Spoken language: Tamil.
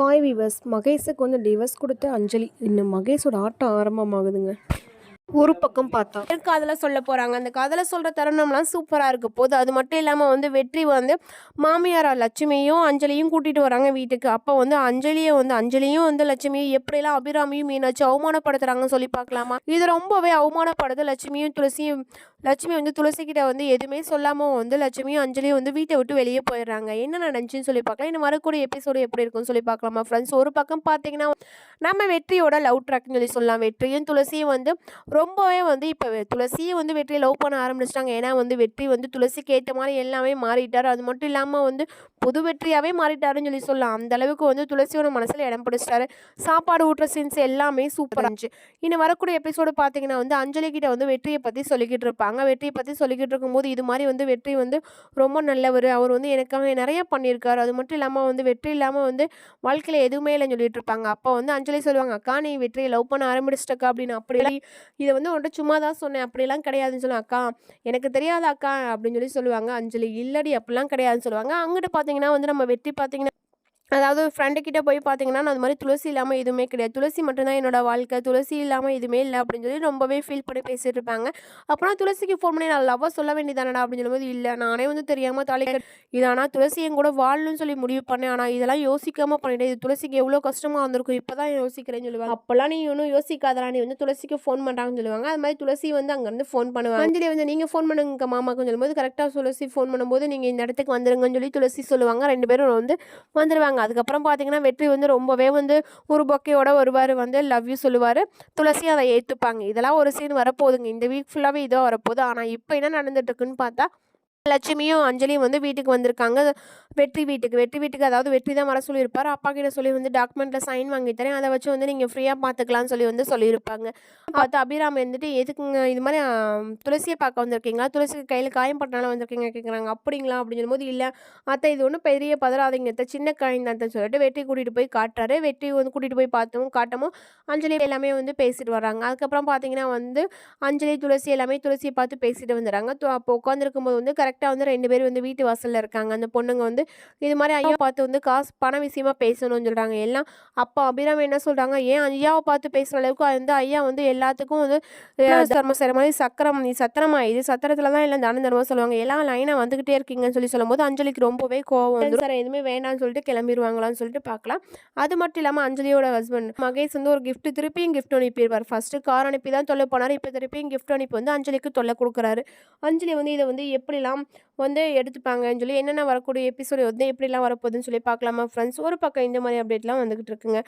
ஹாய் வீவர்ஸ் மகேஷுக்கு வந்து டிவர்ஸ் கொடுத்த அஞ்சலி. இன்னும் மகேஷோட ஆட்டம் ஆரம்பமாகுதுங்க. ஒரு பக்கம் பார்த்தா. காதலை சொல்ல போகிறாங்க அந்த காதலை சொல்கிற தருணம்லாம் சூப்பராக இருக்க போது அது மட்டும் இல்லாமல் வந்து வெற்றி வந்து மாமியாரா லட்சுமியும் அஞ்சலியும் கூட்டிகிட்டு வராங்க வீட்டுக்கு. அப்போ வந்து அஞ்சலியை வந்து அஞ்சலியும் வந்து லட்சுமியும் எப்படிலாம் அபிராமியும் மீனாட்சி அவமானப்படுத்துகிறாங்கன்னு சொல்லி பார்க்கலாமா? இது ரொம்பவே அவமானப்படுது. லட்சுமியும் துளசியும் லட்சுமி வந்து துளசி கிட்ட வந்து எதுவுமே சொல்லாமல் வந்து லட்சுமியும் அஞ்சலியும் வந்து வீட்டை விட்டு வெளியே போயிடுறாங்க. என்ன நடந்துச்சுன்னு சொல்லி பார்க்கலாம். இன்னும் வரக்கூடிய எபிசோடு எப்படி இருக்கும்னு சொல்லி பார்க்கலாமா ஃப்ரெண்ட்ஸ் ஒரு பக்கம் பார்த்தீங்கன்னா நம்ம வெற்றியோட லவ் ட்ராக்னு சொல்லி சொல்லலாம். வெற்றியும் துளசியும் வந்து ரொம்பவே வந்து இப்போ துளசியே வந்து வெற்றியை லவ் பண்ண ஆரம்பிச்சிட்டாங்க. ஏன்னா வந்து வெற்றி வந்து துளசிக்கு ஏற்ற மாதிரி எல்லாமே மாறிட்டார். அது மட்டும் இல்லாமல் வந்து புது வெற்றியாகவே மாறிட்டாருன்னு சொல்லி சொல்லலாம். அந்த அளவுக்கு வந்து துளசியோட மனசில் இடம் பிடிச்சிட்டாரு. சாப்பாடு ஊட்டுற சீன்ஸ் எல்லாமே சூப்பராக இருந்துச்சு. இன்னும் வரக்கூடிய எபிசோடு பார்த்தீங்கன்னா வந்து அஞ்சலி கிட்ட வந்து வெற்றியை பற்றி சொல்லிக்கிட்டு இருப்பாங்க. வெற்றியை பற்றி சொல்லிக்கிட்டு இருக்கும்போது இது மாதிரி வந்து வெற்றி வந்து ரொம்ப நல்லவர். அவர் வந்து எனக்காக நிறைய பண்ணியிருக்காரு. அது மட்டும் இல்லாமல் வந்து வெற்றி இல்லாமல் வந்து வாழ்க்கையில் எதுவுமே இல்லைன்னு சொல்லிட்டு இருப்பாங்க. அப்போ வந்து அஞ்சலி சொல்லுவாங்க அக்கா நீ வெற்றியை லவ் பண்ண ஆரம்பிச்சிட்டக்கா அப்படின்னு. அப்படி இதை வந்து உன்கிட்ட சும்மா தான் சொன்னேன். அப்படிலாம் கிடையாதுன்னு சொல்லுவேன். அக்கா எனக்கு தெரியாத அக்கா? அப்படின்னு சொல்லி சொல்லுவாங்க. அஞ்சலி இல்லடி அப்படிலாம் கிடையாதுன்னு சொல்லுவாங்க. அங்கிட்டு பார்த்தீங்கன்னா வந்து நம்ம வெற்றி பார்த்தீங்கன்னா அதாவது ஃப்ரெண்டுக்கிட்ட போய் பார்த்தீங்கன்னா நான் அது மாதிரி துளசி இல்லாமல் எதுவுமே கிடையாது. துளசி மட்டும்தான் என்னோடய வாழ்க்கை. துளசி இல்லாமல் எதுவுமே இல்லை அப்படின்னு சொல்லி ரொம்பவே ஃபீல் பண்ணி பேசிட்டு இருப்பாங்க. அப்போனா துளசிக்கு ஃபோன் பண்ணி நான் லவ்வாக சொல்ல வேண்டியதானடா? அப்படின்னு சொல்லும்போது இல்லை நானே வந்து தெரியாமல் தாலி இது ஆனால் துளசி என் கூட வாழணும்னு சொல்லி முடிவு பண்ணேன். ஆனால் இதெல்லாம் யோசிக்காமல் பண்ணிட்டேன். இது துளசிக்கு எவ்வளோ கஷ்டமாக வந்திருக்கும். இப்போ தான் யோசிக்கிறேன்னு சொல்லுவாங்க. அப்போல்லாம் நீ ஒன்றும் யோசிக்காதடா. நீ வந்து துளசிக்கு ஃபோன் பண்ணுறாங்கன்னு சொல்லுவாங்க. அது மாதிரி துளசி வந்து அங்கேருந்து ஃபோன் பண்ணுவாங்க. அஞ்சலி வந்து நீங்கள் ஃபோன் பண்ணுங்க மாமாக்குன்னு சொல்லும்போது கரெக்டாக துளசி ஃபோன் பண்ணும்போது நீங்கள் இந்த இடத்துக்கு வந்துருங்கன்னு சொல்லி துளசி சொல்லுவாங்க. ரெண்டு பேரும் வந்து வந்துடுவாங்க அதுக்கப்புறம் பார்த்தீங்கன்னா வெற்றி வந்து ரொம்பவே வந்து ஒரு பொக்கையோட வருவார் வந்து லவ் யூ சொல்லுவார். துளசி அதை ஏற்றுப்பாங்க இதெல்லாம் ஒரு சீன் வரப்போகுதுங்க. இந்த வீக் ஃபுல்லாகவே இதோ வரப்போகுது. ஆனால் இப்போ என்ன நடந்துட்டு இருக்குன்னு பார்த்தா லட்சுமியும் அஞ்சலியும் வந்து வீட்டுக்கு வந்திருக்காங்க. வெற்றி வீட்டுக்கு. வெற்றி வீட்டுக்கு அதாவது வெற்றி தான் வர சொல்லியிருப்பார். அப்பா கிட்ட சொல்லி வந்து டாக்குமெண்ட்டில் சைன் வாங்கி தரேன். அதை வச்சு வந்து நீங்கள் ஃப்ரீயாக பார்த்துக்கலாம்னு சொல்லி வந்து சொல்லியிருப்பாங்க. பார்த்து அபிராம் வந்துட்டு எதுக்குங்க இது மாதிரி துளசியை பார்க்க வந்திருக்கீங்களா? துளசிக்கு கையில் காயம் பட்டனால வந்திருக்கீங்க கேட்குறாங்க அப்படிங்களா? அப்படின்னு சொல்லும்போது இல்லை அத்தை இது ஒன்றும் பெரிய பதறாதீங்க அத்தை. சின்ன காயம் தான் சொல்லிட்டு வெற்றி கூட்டிகிட்டு போய் காட்டுறாரு. வெற்றி வந்து கூட்டிகிட்டு போய் பார்த்தோம் காட்டமும் அஞ்சலி எல்லாமே வந்து பேசிட்டு வராங்க அதுக்கப்புறம் பார்த்தீங்கன்னா வந்து அஞ்சலி துளசி எல்லாமே துளசியை பார்த்து பேசிட்டு வந்துடுறாங்க. அப்போ உட்காந்துருக்கும் போது கரெக்ட் கரெக்டாக வந்து ரெண்டு பேரும் வந்து வீட்டு வாசலில் இருக்காங்க. அந்த பொண்ணுங்க வந்து இது மாதிரி ஐயா பார்த்து வந்து காசு பண விஷயமா பேசணும்னு சொல்கிறாங்க எல்லாம் அப்போ அபிராமி என்ன சொல்கிறாங்க ஏன் ஐயாவை பார்த்து பேசுகிற அளவுக்கு வந்து ஐயா வந்து எல்லாத்துக்கும் வந்து தர்ம செய்கிற மாதிரி சக்கரம் நீ சத்திரமா இது சத்திரத்தில் தான் எல்லாம் தான தர்மம் சொல்லுவாங்க. எல்லாம் லைனாக வந்துக்கிட்டே இருக்கீங்கன்னு சொல்லி சொல்லும்போது அஞ்சலிக்கு ரொம்பவே கோவம் வந்து சார் எதுவுமே வேண்டாம்னு சொல்லிட்டு கிளம்பிடுவாங்களான்னு சொல்லிட்டு பார்க்கலாம். அது மட்டும் இல்லாமல் அஞ்சலியோட ஹஸ்பண்ட் மகேஷ் வந்து ஒரு gift திருப்பியும் gift அனுப்பிடுவார் ஃபர்ஸ்ட்டு கார் அனுப்பி தான் தொல்லை போனார். இப்போ திருப்பியும் gift அனுப்பி வந்து அஞ்சலிக்கு தொல்லை கொடுக்குறாரு. அஞ்சலி வந்து இதை வந்து எப்படிலாம் வந்து எடுத்துப்பாங்கன்னு சொல்லி என்னென்ன வரக்கூடிய எபிசோடு வந்து எப்படிலாம் வரப்போகுதுன்னு சொல்லி பார்க்கலாமா ஃப்ரெண்ட்ஸ் ஒரு பக்கம் இந்த மாதிரி அப்டேட்லாம் வந்துக்கிட்டு இருக்குங்க.